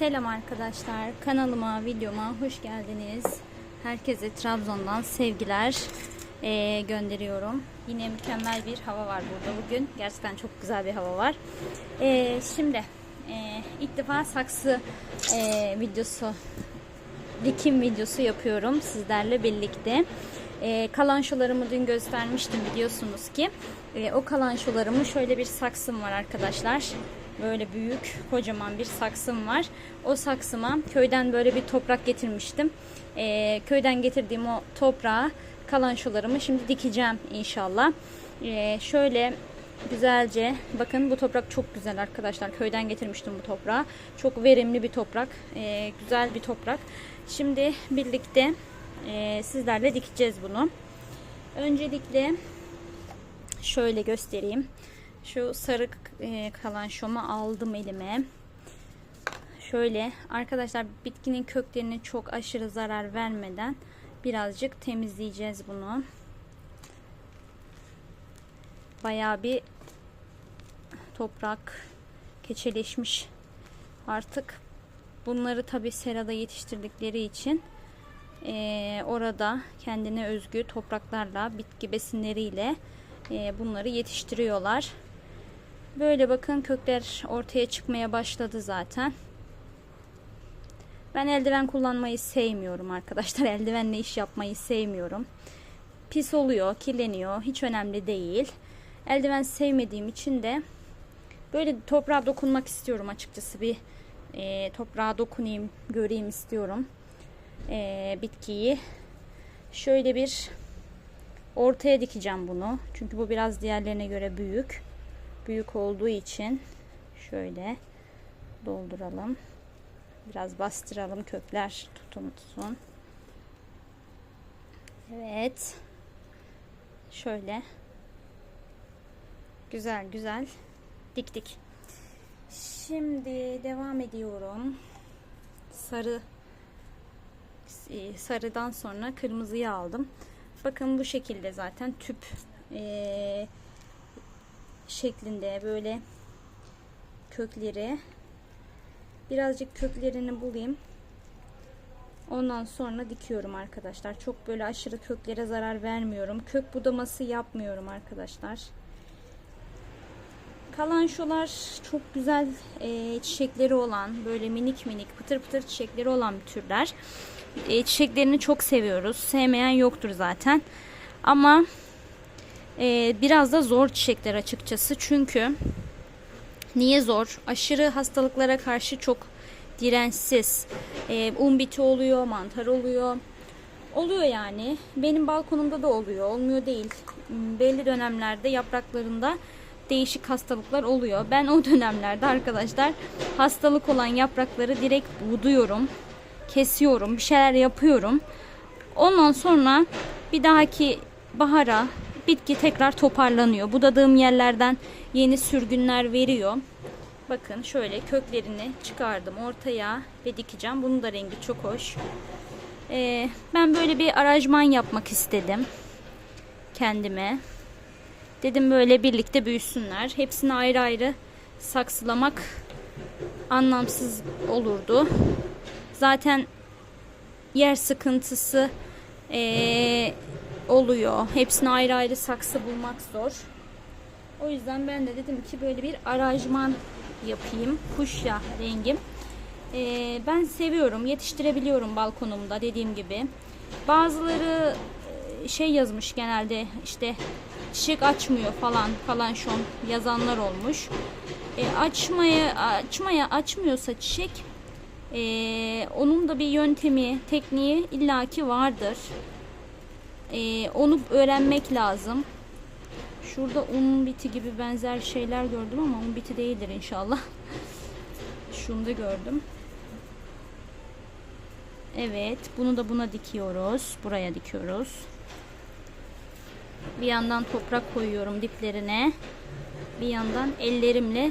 Selam arkadaşlar. Kanalıma, videoma hoş geldiniz. Herkese Trabzon'dan sevgiler eee, gönderiyorum. Yine mükemmel bir hava var burada bugün. Gerçekten çok güzel bir hava var. Eee, şimdi eee, ilk defa saksı eee, videosu, dikim videosu yapıyorum sizlerle birlikte. Eee kalançolarımı dün göstermiştim biliyorsunuz ki. Eee, o kalançolarımı şöyle bir saksım var arkadaşlar. Böyle büyük kocaman bir saksım var. O saksıma köyden böyle bir toprak getirmiştim. Eee, köyden getirdiğim o toprağa kalançolarımı şimdi dikeceğim inşallah. Eee, şöyle güzelce bakın bu toprak çok güzel arkadaşlar. Köyden getirmiştim bu toprağı. Çok verimli bir toprak. Eee, güzel bir toprak. Şimdi birlikte eee, sizlerle dikeceğiz bunu. Öncelikle şöyle göstereyim. Şu sarı e, kalan şomu aldım elime. Şöyle arkadaşlar bitkinin köklerine çok aşırı zarar vermeden birazcık temizleyeceğiz bunu. Bayağı bir toprak keçeleşmiş artık. Bunları tabi serada yetiştirdikleri için e, orada kendine özgü topraklarla bitki besinleriyle e, bunları yetiştiriyorlar. Böyle bakın kökler ortaya çıkmaya başladı zaten. Ben eldiven kullanmayı sevmiyorum arkadaşlar. Eldivenle iş yapmayı sevmiyorum. Pis oluyor, kirleniyor. Hiç önemli değil. Eldiven sevmediğim için de böyle toprağa dokunmak istiyorum açıkçası. Bir e, toprağa dokunayım, göreyim istiyorum. E, bitkiyi. Şöyle bir ortaya dikeceğim bunu. Çünkü bu biraz diğerlerine göre büyük büyük olduğu için şöyle dolduralım. Biraz bastıralım kökler tutun tutsun. Evet. Şöyle. Güzel güzel diktik. Şimdi devam ediyorum. Sarı e, sarıdan sonra kırmızıyı aldım. Bakın bu şekilde zaten tüp eee şeklinde böyle kökleri. Birazcık köklerini bulayım. Ondan sonra dikiyorum arkadaşlar. Çok böyle aşırı köklere zarar vermiyorum. Kök budaması yapmıyorum arkadaşlar. Kalançolar çok güzel e, çiçekleri olan böyle minik minik pıtır pıtır çiçekleri olan türler. E, çiçeklerini çok seviyoruz. Sevmeyen yoktur zaten. Ama ee, biraz da zor çiçekler açıkçası. Çünkü niye zor? Aşırı hastalıklara karşı çok dirençsiz. Ee, un biti oluyor, mantar oluyor. Oluyor yani. Benim balkonumda da oluyor. Olmuyor değil. Hmm, Belli dönemlerde yapraklarında değişik hastalıklar oluyor. Ben o dönemlerde arkadaşlar hastalık olan yaprakları direkt buduyorum. Kesiyorum. Bir şeyler yapıyorum. Ondan sonra bir dahaki bahara bitki tekrar toparlanıyor. Budadığım yerlerden yeni sürgünler veriyor. Bakın şöyle köklerini çıkardım ortaya ve dikeceğim. Bunun da rengi çok hoş. Ee, ben böyle bir arajman yapmak istedim kendime. Dedim böyle birlikte büyüsünler. Hepsini ayrı ayrı saksılamak anlamsız olurdu. Zaten yer sıkıntısı ee, oluyor. Hepsini ayrı ayrı saksı bulmak zor. O yüzden ben de dedim ki böyle bir aranjman yapayım. Kuşya rengim. Ee, ben seviyorum. Yetiştirebiliyorum balkonumda dediğim gibi. Bazıları e, şey yazmış genelde işte çiçek açmıyor falan falan şon yazanlar olmuş. E, açmaya açmaya açmıyorsa çiçek e, onun da bir yöntemi, tekniği illaki vardır. Ee, onu öğrenmek lazım. Şurada un biti gibi benzer şeyler gördüm ama un biti değildir inşallah. Şunu da gördüm. Evet, bunu da buna dikiyoruz. Buraya dikiyoruz. Bir yandan toprak koyuyorum diplerine. Bir yandan ellerimle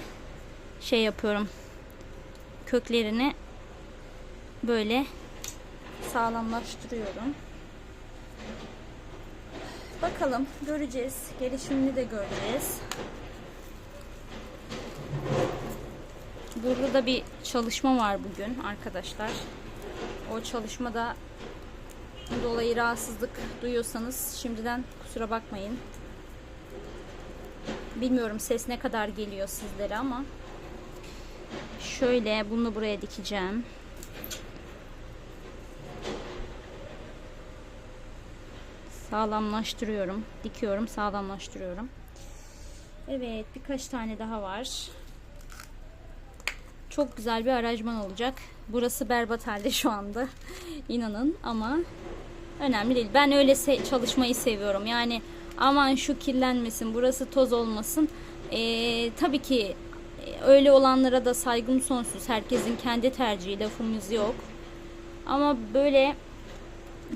şey yapıyorum. Köklerini böyle sağlamlaştırıyorum. Bakalım göreceğiz. Gelişimini de göreceğiz. Burada da bir çalışma var bugün arkadaşlar. O çalışmada dolayı rahatsızlık duyuyorsanız şimdiden kusura bakmayın. Bilmiyorum ses ne kadar geliyor sizlere ama şöyle bunu buraya dikeceğim. Sağlamlaştırıyorum. Dikiyorum, sağlamlaştırıyorum. Evet, birkaç tane daha var. Çok güzel bir aracman olacak. Burası berbat halde şu anda. İnanın ama önemli değil. Ben öyle se- çalışmayı seviyorum. Yani aman şu kirlenmesin, burası toz olmasın. Ee, tabii ki e, öyle olanlara da saygım sonsuz. Herkesin kendi tercihi, lafımız yok. Ama böyle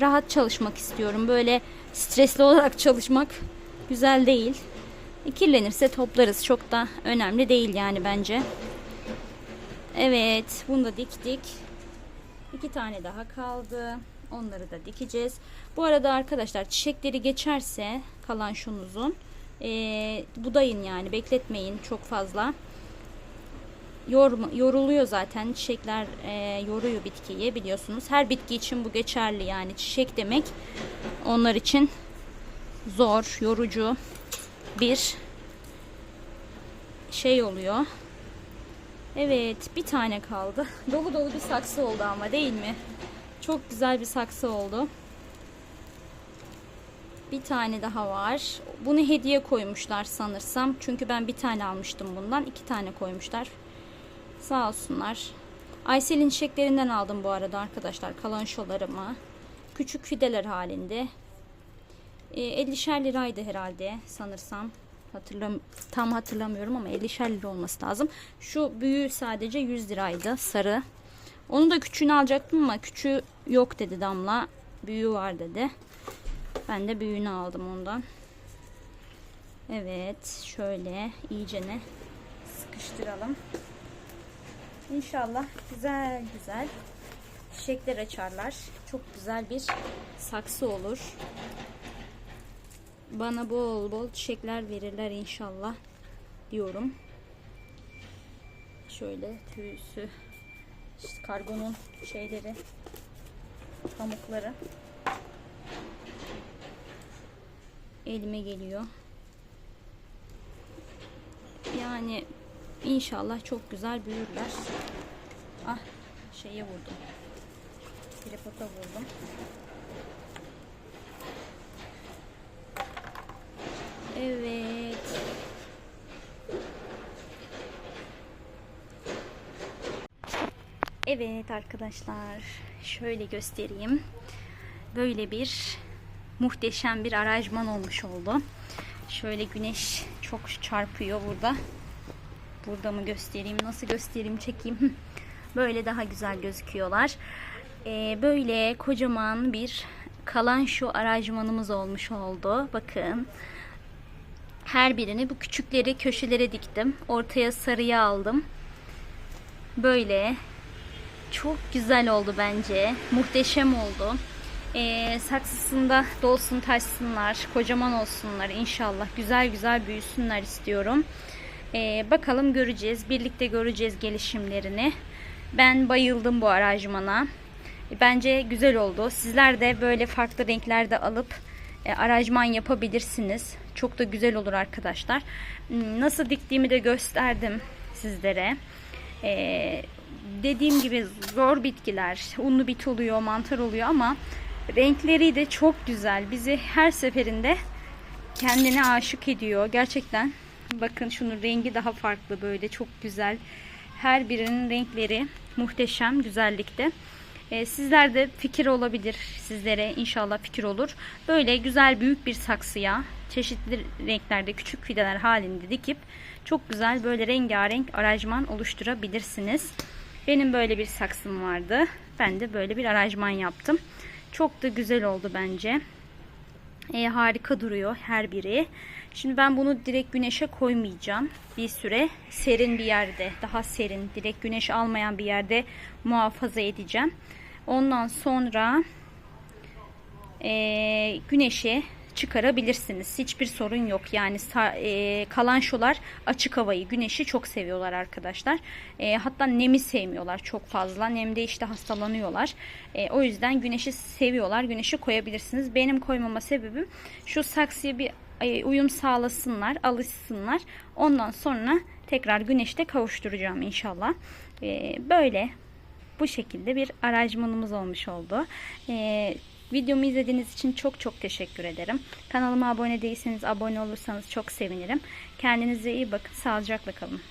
rahat çalışmak istiyorum. Böyle stresli olarak çalışmak güzel değil. Kirlenirse toplarız. Çok da önemli değil yani bence. Evet, bunu da diktik. İki tane daha kaldı. Onları da dikeceğiz. Bu arada arkadaşlar çiçekleri geçerse kalan şunuzun e, budayın yani bekletmeyin çok fazla. Yorma, yoruluyor zaten çiçekler e, yoruyor bitkiyi biliyorsunuz. Her bitki için bu geçerli yani çiçek demek onlar için zor, yorucu bir şey oluyor. Evet bir tane kaldı. Dolu dolu bir saksı oldu ama değil mi? Çok güzel bir saksı oldu. Bir tane daha var. Bunu hediye koymuşlar sanırsam. Çünkü ben bir tane almıştım bundan. iki tane koymuşlar. Sağ olsunlar. Aysel'in çiçeklerinden aldım bu arada arkadaşlar. Kalanşolarımı. Küçük fideler halinde. E, 50'şer liraydı herhalde sanırsam. Hatırlam tam hatırlamıyorum ama 50'şer lira olması lazım. Şu büyüğü sadece 100 liraydı sarı. Onu da küçüğünü alacaktım ama küçüğü yok dedi Damla. Büyüğü var dedi. Ben de büyüğünü aldım ondan. Evet şöyle iyicene sıkıştıralım. İnşallah güzel güzel çiçekler açarlar. Çok güzel bir saksı olur. Bana bol bol çiçekler verirler inşallah diyorum. Şöyle tüysü işte kargonun şeyleri pamukları elime geliyor. Yani inşallah çok güzel büyürler. Ah şeye vurdum. Tripota vurdum. Evet. Evet arkadaşlar. Şöyle göstereyim. Böyle bir muhteşem bir aranjman olmuş oldu. Şöyle güneş çok çarpıyor burada. Burada mı göstereyim? Nasıl göstereyim? Çekeyim. Böyle daha güzel gözüküyorlar. Ee, böyle kocaman bir kalan şu aranjmanımız olmuş oldu. Bakın. Her birini bu küçükleri köşelere diktim. Ortaya sarıya aldım. Böyle çok güzel oldu bence. Muhteşem oldu. Ee, saksısında dolsun taşsınlar. Kocaman olsunlar inşallah. Güzel güzel büyüsünler istiyorum. Ee, bakalım göreceğiz. Birlikte göreceğiz gelişimlerini. Ben bayıldım bu aranjmana. Bence güzel oldu. Sizler de böyle farklı renklerde alıp e, aranjman yapabilirsiniz. Çok da güzel olur arkadaşlar. Hmm, Nasıl diktiğimi de gösterdim sizlere. Ee, dediğim gibi zor bitkiler. Unlu bit oluyor, mantar oluyor ama renkleri de çok güzel. Bizi her seferinde kendine aşık ediyor. Gerçekten bakın şunun rengi daha farklı böyle çok güzel. Her birinin renkleri muhteşem güzellikte. Ee, sizler de fikir olabilir sizlere inşallah fikir olur. Böyle güzel büyük bir saksıya çeşitli renklerde küçük fideler halinde dikip çok güzel böyle rengarenk aranjman oluşturabilirsiniz. Benim böyle bir saksım vardı. Ben de böyle bir aranjman yaptım. Çok da güzel oldu bence. E, harika duruyor her biri. Şimdi ben bunu direkt güneşe koymayacağım. Bir süre serin bir yerde, daha serin, direkt güneş almayan bir yerde muhafaza edeceğim. Ondan sonra e, güneşe çıkarabilirsiniz. Hiçbir sorun yok. Yani e, kalançolar açık havayı, güneşi çok seviyorlar arkadaşlar. E, hatta nemi sevmiyorlar çok fazla. Nemde işte hastalanıyorlar. E, o yüzden güneşi seviyorlar. Güneşi koyabilirsiniz. Benim koymama sebebim şu saksıya bir e, uyum sağlasınlar, alışsınlar. Ondan sonra tekrar güneşte kavuşturacağım inşallah. E, böyle bu şekilde bir aracmanımız olmuş oldu. E, videomu izlediğiniz için çok çok teşekkür ederim. Kanalıma abone değilseniz abone olursanız çok sevinirim. Kendinize iyi bakın. Sağlıcakla kalın.